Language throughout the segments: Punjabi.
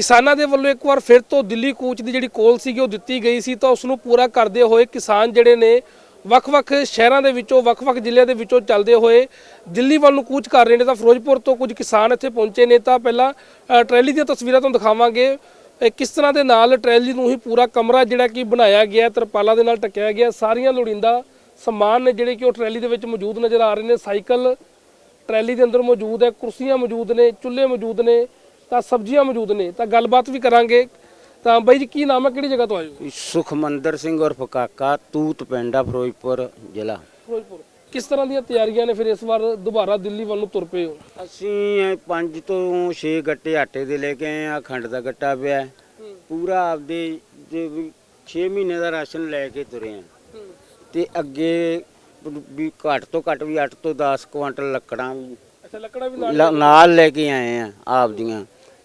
ਕਿਸਾਨਾਂ ਦੇ ਵੱਲੋਂ ਇੱਕ ਵਾਰ ਫਿਰ ਤੋਂ ਦਿੱਲੀ ਕੂਚ ਦੀ ਜਿਹੜੀ ਕੋਲ ਸੀਗੀ, ਉਹ ਦਿੱਤੀ ਗਈ ਸੀ ਤਾਂ ਉਸ ਨੂੰ ਪੂਰਾ ਕਰਦੇ ਹੋਏ ਕਿਸਾਨ ਜਿਹੜੇ ਨੇ ਵੱਖ-ਵੱਖ ਸ਼ਹਿਰਾਂ ਦੇ ਵਿੱਚੋਂ, ਵੱਖ-ਵੱਖ ਜ਼ਿਲ੍ਹਿਆਂ ਦੇ ਵਿੱਚੋਂ ਚੱਲਦੇ ਹੋਏ ਦਿੱਲੀ ਵੱਲ ਨੂੰ ਕੂਚ ਕਰ ਰਹੇ ਨੇ ਤਾਂ ਫਿਰੋਜ਼ਪੁਰ ਤੋਂ ਕੁਝ ਕਿਸਾਨ ਇੱਥੇ ਪਹੁੰਚੇ ਨੇ ਤਾਂ ਪਹਿਲਾਂ ਟਰੈਲੀ ਦੀਆਂ ਤਸਵੀਰਾਂ ਤੁਹਾਨੂੰ ਦਿਖਾਵਾਂਗੇ। ਕਿਸ ਤਰ੍ਹਾਂ ਦੇ ਨਾਲ ਟਰੈਲੀ ਨੂੰ ਹੀ ਪੂਰਾ ਕਮਰਾ ਜਿਹੜਾ ਕਿ ਬਣਾਇਆ ਗਿਆ, ਤਰਪਾਲਾਂ ਦੇ ਨਾਲ ਢੱਕਿਆ ਗਿਆ, ਸਾਰੀਆਂ ਲੋੜੀਂਦਾ ਸਮਾਨ ਨੇ ਜਿਹੜੇ ਕਿ ਉਹ ਟਰੈਲੀ ਦੇ ਵਿੱਚ ਮੌਜੂਦ ਨਜ਼ਰ ਆ ਰਹੇ ਨੇ। ਸਾਈਕਲ ਟਰੈਲੀ ਦੇ ਅੰਦਰ ਮੌਜੂਦ ਹੈ, ਕੁਰਸੀਆਂ ਮੌਜੂਦ ਨੇ, ਚੁੱਲ੍ਹੇ ਮੌਜੂਦ ਨੇ। ਤਾਂ ਸਬਜ਼ੀਆਂ ਮੌਜੂਦ ਨੇ ਤਾਂ ਗੱਲਬਾਤ ਵੀ ਕਰਾਂਗੇ। ਤਾਂ ਬਾਈ ਜੀ ਕੀ ਨਾਮ ਹੈ? ਕਿਹੜੀ ਜਗ੍ਹਾ ਤੋਂ ਆਏ ਹੋ? ਸੁਖਮੰਦਰ ਸਿੰਘ ਉਰਫ ਕਾਕਾ ਤੂਤ ਪਿੰਡਾ ਫਿਰੋਜ਼ਪੁਰ ਜ਼ਿਲ੍ਹਾ। ਫਿਰੋਜ਼ਪੁਰ। ਕਿਸ ਤਰ੍ਹਾਂ ਦੀਆਂ ਤਿਆਰੀਆਂ ਨੇ ਫਿਰ ਇਸ ਵਾਰ ਦੁਬਾਰਾ ਦਿੱਲੀ ਵੱਲ ਨੂੰ ਤੁਰ ਪਏ ਹੋ? ਅਸੀਂ 5 ਤੋਂ 6 ਗੱਟੇ ਆਟੇ ਦੇ ਲੈ ਕੇ ਆਏ ਆ ਖੰਡ ਦਾ ਗੱਟਾ ਪਿਆ। ਪੂਰਾ ਆਪਦੇ 6 ਮਹੀਨੇ ਦਾ ਰਾਸ਼ਨ ਲੈ ਕੇ ਤੁਰੇ ਆ। ਤੇ ਅੱਗੇ ਵੀ ਘੱਟ ਤੋਂ ਘੱਟ ਵੀ 8 ਤੋਂ 10 ਕੁਆਂਟਲ ਲੱਕੜਾਂ ਵੀ ਅੱਛਾ ਲੱਕੜਾ ਵੀ ਨਾਲ ਲ- ਨਾਲ ਲੈ ਕੇ ਆਏ ਆ ਆਪਦੀਆਂ।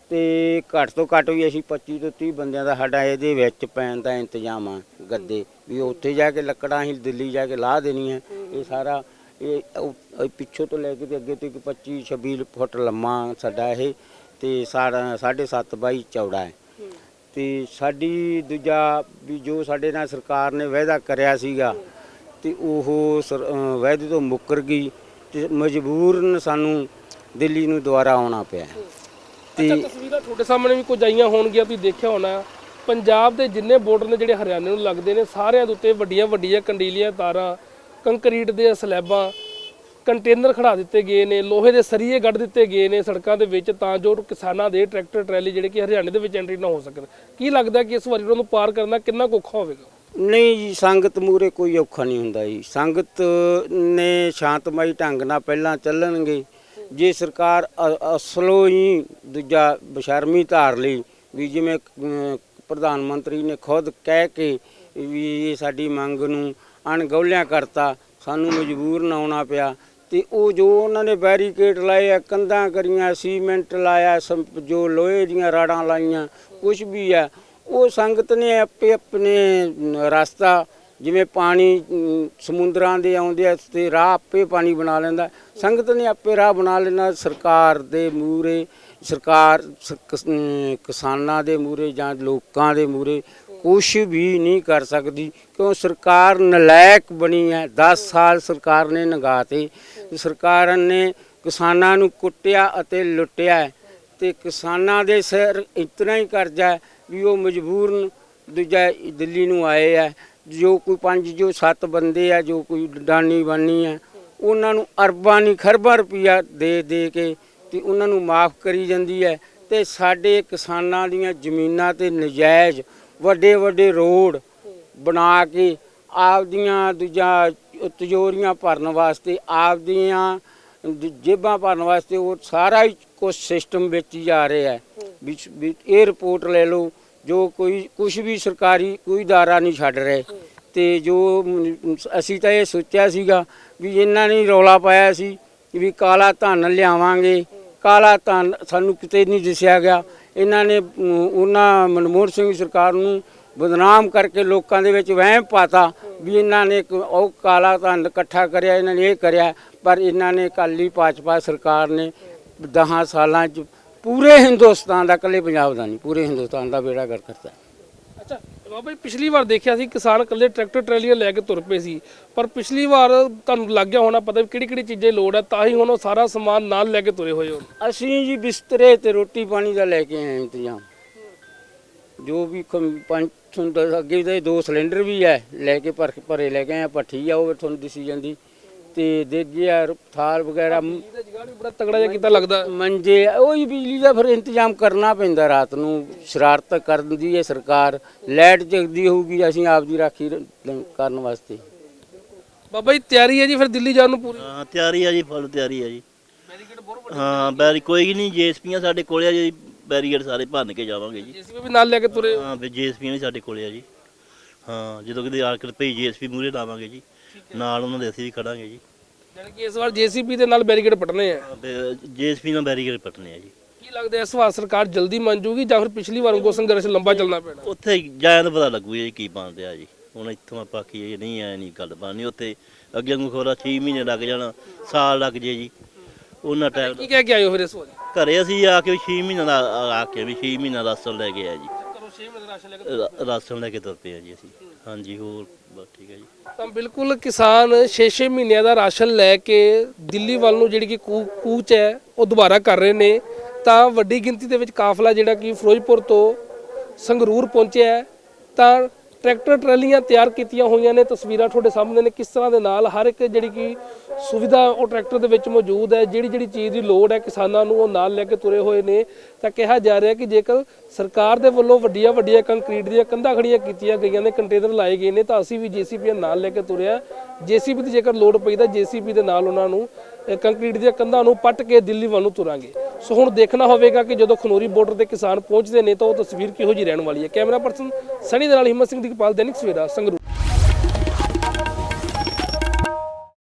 ਤੇ ਘੱਟ ਤੋਂ ਘੱਟ ਵੀ ਅਸੀਂ 25 ਤੋਂ 30 ਬੰਦਿਆਂ ਦਾ ਸਾਡਾ ਇਹਦੇ ਵਿੱਚ ਪੈਣ ਦਾ ਇੰਤਜ਼ਾਮ ਆ ਗੱਦੇ, ਵੀ ਉੱਥੇ ਜਾ ਕੇ ਲੱਕੜਾਂ ਅਸੀਂ ਦਿੱਲੀ ਜਾ ਕੇ ਲਾਹ ਦੇਣੀਆਂ। ਇਹ ਸਾਰਾ ਇਹ ਉਹ- ਪਿੱਛੋਂ ਤੋਂ ਲੈ ਕੇ ਤੇ ਅੱਗੇ ਤੱਕ 25 26 ਫੁੱਟ ਲੰਮਾ ਸਾਡਾ ਇਹ ਤੇ ਸਾਡਾ 7.5 ਬਾਈ ਚੌੜਾ ਹੈ। ਤੇ ਸਾਡੀ ਦੂਜਾ ਵੀ ਜੋ ਸਾਡੇ ਨਾਲ ਸਰਕਾਰ ਨੇ ਵਾਅਦਾ ਕਰਿਆ ਸੀਗਾ ਤੇ ਉਹ ਸਰ- ਅਹ, ਵਾਅਦੇ ਤੋਂ ਮੁੱਕਰ ਗਈ ਤੇ ਮਜਬੂਰਨ ਸਾਨੂੰ ਦਿੱਲੀ ਨੂੰ ਦੁਬਾਰਾ ਆਉਣਾ ਪਿਆ। ਤੇ ਤਸਵੀਰਾਂ ਤੁਹਾਡੇ ਸਾਹਮਣੇ ਵੀ ਕੁਝ ਆਈਆਂ ਹੋਣਗੀਆਂ ਤੁਸੀਂ ਦੇਖਿਆ ਹੋਣਾ। ਪੰਜਾਬ ਦੇ ਜਿੰਨੇ ਬਾਰਡਰ ਨੇ ਜਿਹੜੇ ਹਰਿਆਣੇ ਨੂੰ ਲੱਗਦੇ ਨੇ ਸਾਰਿਆਂ ਦੇ ਉੱਤੇ ਵੱਡੀਆਂ ਵੱਡੀਆਂ ਕੰਡੀਲੀਆਂ ਤਾਰਾਂ ਕੰਕਰੀਟ ਦੇ ਸਲੈਬਾਂ ਕੰਟੇਨਰ ਖੜਾ ਦਿੱਤੇ ਗਏ ਨੇ ਲੋਹੇ ਦੇ ਸਰੀਏ ਗੱਡ ਦਿੱਤੇ ਗਏ ਨੇ ਸੜਕਾਂ ਦੇ ਵਿੱਚ ਤਾਂ ਜੋ ਕਿਸਾਨਾਂ ਦੇ ਟਰੈਕਟਰ ਟਰੈਲੀ ਜਿਹੜੇ ਕਿ ਹਰਿਆਣੇ ਦੇ ਵਿੱਚ ਐਂਟਰੀ ਨਾ ਹੋ ਸਕਣ। ਕੀ ਲੱਗਦਾ ਕਿ ਇਸ ਵਾਰੀ ਉਹਨਾਂ ਨੂੰ ਪਾਰ ਕਰਨਾ ਕਿੰਨਾ ਔਖਾ ਹੋਵੇਗਾ? ਨਹੀਂ ਜੀ ਸੰਗਤ ਮੂਰੇ ਕੋਈ ਔਖਾ ਨਹੀਂ ਹੁੰਦਾ ਜੀ। ਸੰਗਤ ਨੇ ਸ਼ਾਂਤਮਈ ਢੰਗ ਨਾਲ ਪਹਿਲਾਂ ਚੱਲਣਗੇ। ਜੇ ਸਰਕਾਰ ਅ- ਅਸਲੋਂ ਹੀ ਦੂਜਾ ਬਸ਼ਰਮੀ ਧਾਰ ਲਈ ਵੀ ਜਿਵੇਂ ਅਮ, ਪ੍ਰਧਾਨ ਮੰਤਰੀ ਨੇ ਖੁਦ ਕਹਿ ਕੇ ਵੀ ਇਹ ਸਾਡੀ ਮੰਗ ਨੂੰ ਅਣਗੌਲਿਆਂ ਕਰਤਾ ਸਾਨੂੰ ਮਜਬੂਰ ਨਾ ਆਉਣਾ ਪਿਆ ਤੇ ਉਹ ਜੋ ਉਹਨਾਂ ਨੇ ਬੈਰੀਕੇਡ ਲਾਏ ਆ ਕੰਧਾਂ ਕਰੀਆਂ ਸੀਮੈਂਟ ਲਾਇਆ ਸੰਪ ਜੋ ਲੋਹੇ ਦੀਆਂ ਰਾੜਾਂ ਲਾਈਆਂ ਕੁਝ ਵੀ ਆ ਉਹ ਸੰਗਤ ਨੇ ਆਪੇ ਆਪਣੇ ਰਸਤਾ ਜਿਵੇਂ ਪਾਣੀ ਅਮ, ਸਮੁੰਦਰਾਂ ਦੇ ਆਉਂਦੇ ਆ ਤੇ ਰਾਹ ਆਪੇ ਪਾਣੀ ਬਣਾ ਲੈਂਦਾ। ਸੰਗਤ ਨੇ ਆਪੇ ਰਾਹ ਬਣਾ ਲੈਣਾ ਸਰਕਾਰ ਦੇ ਮੂਰੇ ਸਰਕਾਰ ਸ- ਕਿਸ- ਅਮ, ਕਿਸਾਨਾਂ ਦੇ ਮੂਰੇ ਜਾਂ ਲੋਕਾਂ ਦੇ ਮੂਰੇ ਕੁਝ ਵੀ ਨਹੀਂ ਕਰ ਸਕਦੀ ਕਿਉਂ ਸਰਕਾਰ ਨਲਾਇਕ ਬਣੀ ਹੈ। 10 ਸਾਲ ਸਰਕਾਰ ਨੇ ਨਗਾਤੇ ਸਰਕਾਰ ਨੇ ਕਿਸਾਨਾਂ ਨੂੰ ਕੁੱਟਿਆ ਅਤੇ ਲੁੱਟਿਆ ਹੈ। ਤੇ ਕਿਸਾਨਾਂ ਦੇ ਸਿਰ ਇਤਨਾ ਹੀ ਕਰਜ਼ਾ ਹੈ ਵੀ ਉਹ ਮਜਬੂਰਨ ਦੂਜਾ ਦਿੱਲੀ ਨੂੰ ਆਏ ਆ ਜੋ ਕੋਈ ਪੰਜ, ਜੋ ਸੱਤ ਬੰਦੇ ਆ, ਜੋ ਕੋਈ ਡਾਨੀ ਬਾਨੀ ਆ, ਉਹਨਾਂ ਨੂੰ ਅਰਬਾਂ ਨਹੀਂ, ਖਰਬਾਂ ਰੁਪਈਆ ਦੇ ਦੇ ਕੇ ਤੇ ਉਹਨਾਂ ਨੂੰ ਮਾਫ ਕਰੀ ਜਾਂਦੀ ਹੈ ਤੇ ਸਾਡੇ ਕਿਸਾਨਾਂ ਦੀਆਂ ਜ਼ਮੀਨਾਂ ਤੇ ਨਜਾਇਜ਼ ਵੱਡੇ ਵੱਡੇ ਰੋਡ ਬਣਾ ਕੇ ਆਪਦੀਆਂ ਦੂਜਾ ਤਜੋਰੀਆਂ ਭਰਨ ਵਾਸਤੇ, ਆਪਦੀਆਂ ਜੇਬਾਂ ਭਰਨ ਵਾਸਤੇ ਉਹ ਸਾਰਾ ਹੀ ਕੁਛ ਸਿਸਟਮ ਵਿੱਚ ਹੀ ਜਾ ਰਿਹਾ ਹੈ। ਵੀ ਵੀ ਇਹ ਰਿਪੋਰਟ ਲੈ ਲਓ। ਜੋ ਕੋਈ ਕੁਝ ਵੀ ਸਰਕਾਰੀ, ਕੋਈ ਦਾਰਾ ਨਹੀਂ ਛੱਡ ਰਹੇ। ਤੇ ਜੋ ਅਸੀਂ ਤਾਂ ਇਹ ਸੋਚਿਆ ਸੀਗਾ ਵੀ ਇਹਨਾਂ ਨੇ ਰੌਲਾ ਪਾਇਆ ਸੀ ਵੀ ਕਾਲਾ ਧਨ ਲਿਆਵਾਂਗੇ। ਕਾਲਾ ਧਨ ਸਾਨੂੰ ਕਿਤੇ ਨਹੀਂ ਦਿਸਿਆ ਗਿਆ। ਇਹਨਾਂ ਨੇ, ਉਹਨਾਂ ਮਨਮੋਹਨ ਸਿੰਘ ਸਰਕਾਰ ਨੂੰ ਬਦਨਾਮ ਕਰਕੇ ਲੋਕਾਂ ਦੇ ਵਿੱਚ ਵਹਿਮ ਪਾਤਾ ਵੀ ਇਹਨਾਂ ਨੇ ਇੱਕ ਉਹ ਕਾਲਾ ਧਨ ਇਕੱਠਾ ਕਰਿਆ, ਇਹਨਾਂ ਨੇ ਇਹ ਕਰਿਆ, ਪਰ ਇਹਨਾਂ ਨੇ ਕਾਲੀ ਭਾਜਪਾ ਸਰਕਾਰ ਨੇ 10 ਸਾਲਾਂ 'ਚ ਪੂਰੇ ਹਿੰਦੁਸਤਾਨ ਦਾ ਇਕੱਲੇ ਪੰਜਾਬ ਦਾ ਨਹੀਂ ਪੂਰੇ ਹਿੰਦੁਸਤਾਨ ਦਾ ਬੇੜਾ ਗਰ ਕਰਤਾ ਅੱਛਾ ਬਾਬਾ ਜੀ ਪਿਛਲੀ ਵਾਰ ਦੇਖਿਆ ਸੀ ਕਿਸਾਨ ਇਕੱਲੇ ਟਰੈਕਟਰ ਟਰੈਲੀਆਂ ਲੈ ਕੇ ਤੁਰ ਪਏ ਸੀ ਪਰ ਪਿਛਲੀ ਵਾਰ ਤੁਹਾਨੂੰ ਲੱਗ ਗਿਆ ਹੋਣਾ ਪਤਾ ਕਿਹੜੀ ਕਿਹੜੀ ਚੀਜ਼ਾਂ ਦੀ ਲੋੜ ਹੈ ਤਾਂ ਹੀ ਹੁਣ ਉਹ ਸਾਰਾ ਸਮਾਨ ਨਾਲ ਲੈ ਕੇ ਤੁਰੇ ਹੋਏ ਹੋ। ਅਸੀਂ ਜੀ ਬਿਸਤਰੇ ਤੇ ਰੋਟੀ ਪਾਣੀ ਦਾ ਲੈ ਕੇ ਆਏ ਇੰਤਜ਼ਾਮ। ਜੋ ਵੀ ਖਮ- ਪੰਜ ਤੁਹਾਨੂੰ ਦੱਸ- ਅੱਗੇ ਦੇ ਦੋ ਸਿਲੰਡਰ ਵੀ ਹੈ ਲੈ ਕੇ ਭਰ ਭਰੇ ਲੈ ਕੇ ਆਏ ਹਾਂ। ਭੱਠੀ ਆ ਉਹ ਤੁਹਾਨੂੰ ਦਿਸੀ ਜਾਂਦੀ। ਤੇ ਦੇਗੇ ਆ ਥਾਲ ਵਗੈਰਾ ਮ- ਇਹਦਾ ਜਗਾੜ ਵੀ ਬੜਾ ਤਗੜਾ ਜਿਹਾ ਕੀਤਾ ਲੱਗਦਾ। ਮੰਜੇ ਉਹੀ ਬਿਜਲੀ ਦਾ ਫਿਰ ਇੰਤਜ਼ਾਮ ਕਰਨਾ ਪੈਂਦਾ ਰਾਤ ਨੂੰ ਸ਼ਰਾਰਤ ਕਰਦੀ ਹੈ ਸਰਕਾਰ ਲਾਈਟ ਜਗਦੀ ਹੋਊਗੀ ਅਸੀਂ ਆਪ ਦੀ ਰਾਖੀ ਰ- ਕਰਨ ਵਾਸਤੇ। ਬਾਬਾ ਜੀ ਤਿਆਰੀ ਹੈ ਜੀ ਫਿਰ ਦਿੱਲੀ ਜਾਣ ਨੂੰ ਪੂਰੀ? ਹਾਂ ਤਿਆਰੀ ਆ ਜੀ ਫੁੱਲ ਤਿਆਰੀ ਆ ਜੀ। ਹਾਂ ਬੈਰੀ ਕੋਈ ਨਹੀਂ ਜੇਐਸਪੀਆਂ ਸਾਡੇ ਕੋਲੇ ਆ ਜੀ ਬੈਰੀਅਰ ਸਾਰੇ ਭੰਨ ਕੇ ਜਾਵਾਂਗੇ ਜੀ। ਜੀਸੀਬੀ ਵੀ ਨਾਲ ਲੈ ਕੇ ਤੁਰੇ ਹੋ? ਹਾਂ ਵੀ ਜੇਐਸਪੀਆਂ ਵੀ ਸਾਡੇ ਕੋਲੇ ਆ ਜੀ। ਹਾਂ ਜਦੋਂ ਕਿਤੇ ਆ ਕੇ ਭਈ ਜੇਐਸਪੀ ਮੂਰੇ ਲਾਵਾਂਗੇ ਜੀ। ਨਾਲ ਉਹਨਾਂ ਦੇ ਅਸੀਂ ਵੀ ਖੜਾਂਗੇ ਜੀ। ਜਾਣੀ ਕਿ ਇਸ ਵਾਰ ਜੀਸੀਬੀ ਦੇ ਨਾਲ ਬੈਰੀਕੇਡ ਪਟਨੇ ਆ। ਜੇਐਸਪੀ ਨਾਲ ਬੈਰੀਅਰ ਪਟਨੇ ਆ ਜੀ। ਕੀ ਲੱਗਦਾ ਇਸ ਵਾਰ ਸਰਕਾਰ ਜਲਦੀ ਮੰਨ ਜੂਗੀ ਜਾਂ ਫਿਰ ਪਿਛਲੀ ਵਾਰ ਵਾਂਗੂ ਸੰਘਰਸ਼ ਲੰਬਾ ਚੱਲਣਾ ਪੈਣਾ? ਉੱਥੇ ਜਾਇਆ ਤਾਂ ਪਤਾ ਲੱਗੂ ਜੀ ਕੀ ਬਣਦੇ ਆ ਜੀ। ਹੁਣ ਇੱਥੋਂ ਆਪਾਂ ਕੀ ਨਹੀਂ ਆਇਆ ਨਹੀਂ ਗੱਲ ਬਣਨੀ ਉੱਥੇ ਅੱਗੇ ਨੂੰ ਖੋਰਾ 6 ਮਹੀਨੇ ਲੱਗ ਜਾਣਾ ਸਾਲ ਲੱਗ ਜੇ ਜੀ। ਉਹਨਾਂ ਟਾਈਮ ਕੀ ਕਹਿ ਕੇ ਹੋ ਫਿਰ ਇਸ ਵਾਰੀ? ਘਰੇ ਅਸੀਂ ਆ ਕੇ 6 ਮਹੀਨਾ ਦਾ ਆ- ਆ ਕੇ ਵੀ 6 ਮਹੀਨਾ ਰਾਸ਼ਨ ਲੈ ਕੇ ਆਏ ਜੀ। ਕਰੋ 6 ਮਹੀਨੇ ਰਾਸ਼ਨ ਲੈ ਕੇ ਰਾਸ਼ਨ ਲੈ ਕੇ ਤੁਰ ਪਏ ਆ ਜੀ ਅਸੀਂ। ਹਾਂਜੀ, ਹੋਰ ਬਸ ਠੀਕ ਹੈ ਜੀ। ਤਾਂ ਬਿਲਕੁਲ ਕਿਸਾਨ 6-6 ਮਹੀਨਿਆਂ ਦਾ ਰਾਸ਼ਨ ਲੈ ਕੇ ਦਿੱਲੀ ਵੱਲ ਨੂੰ ਜਿਹੜੀ ਕਿ ਕੂ- ਕੂਚ ਹੈ, ਉਹ ਦੁਬਾਰਾ ਕਰ ਰਹੇ ਨੇ। ਤਾਂ ਵੱਡੀ ਗਿਣਤੀ ਦੇ ਵਿੱਚ ਕਾਫਲਾ ਜਿਹੜਾ ਕਿ ਫਿਰੋਜ਼ਪੁਰ ਤੋਂ ਸੰਗਰੂਰ ਪਹੁੰਚਿਆ ਹੈ। ਤਾਂ ਟਰੈਕਟਰ ਟਰਾਲੀਆਂ ਤਿਆਰ ਕੀਤੀਆਂ ਹੋਈਆਂ ਨੇ, ਤਸਵੀਰਾਂ ਤੁਹਾਡੇ ਸਾਹਮਣੇ ਨੇ, ਕਿਸ ਤਰ੍ਹਾਂ ਦੇ ਨਾਲ ਹਰ ਇੱਕ ਜਿਹੜੀ ਕਿ ਸੁਵਿਧਾ ਉਹ ਟਰੈਕਟਰ ਦੇ ਵਿੱਚ ਮੌਜੂਦ ਹੈ, ਜਿਹੜੀ ਜਿਹੜੀ ਚੀਜ਼ ਦੀ ਲੋੜ ਹੈ ਕਿਸਾਨਾਂ ਨੂੰ ਉਹ ਨਾਲ ਲੈ ਕੇ ਤੁਰੇ ਹੋਏ ਨੇ। ਤਾਂ ਕਿਹਾ ਜਾ ਰਿਹਾ ਕਿ ਜੇਕਰ ਸਰਕਾਰ ਦੇ ਵੱਲੋਂ ਵੱਡੀਆਂ ਵੱਡੀਆਂ ਕੰਕਰੀਟ ਦੀਆਂ ਕੰਧਾਂ ਖੜੀਆਂ ਕੀਤੀਆਂ ਗਈਆਂ ਨੇ, ਕੰਟੇਨਰ ਲਾਏ ਗਏ ਨੇ, ਤਾਂ ਅਸੀਂ ਵੀ ਜੀਸੀਪੀ ਨਾਲ ਲੈ ਕੇ ਤੁਰਿਆ। ਜੀਸੀਪੀ ਦੀ ਜੇਕਰ ਲੋੜ ਪਈ ਤਾਂ ਜੀਸੀਪੀ ਦੇ ਨਾਲ ਉਹਨਾਂ ਨੂੰ ਕੰਕਰੀਟ ਦੀਆਂ ਕੰਧਾਂ ਨੂੰ ਪੱਟ ਕੇ ਦਿੱਲੀ ਵੱਲ ਨੂੰ ਤੁਰਾਂਗੇ। ਸੋ ਹੁਣ ਦੇਖਣਾ ਹੋਵੇਗਾ ਕਿ ਜਦੋਂ ਖਨੋਰੀ ਬਾਰਡਰ ਤੇ ਕਿਸਾਨ ਪਹੁੰਚਦੇ ਨੇ ਤਾਂ ਉਹ ਤਸਵੀਰ ਕਿਹੋ ਜਿਹੀ ਰਹਿਣ ਵਾਲੀ ਹੈ। ਕੈਮਰਾ ਪਰਸਨ ਸਣੀ ਦੇ ਨਾਲ ਹਿੰਮਤ ਸਿੰਘ ਦੀਪਾਲ ਦੈਨਿਕ ਸਵੇਰਾ, ਸੰਗਰੂਰ।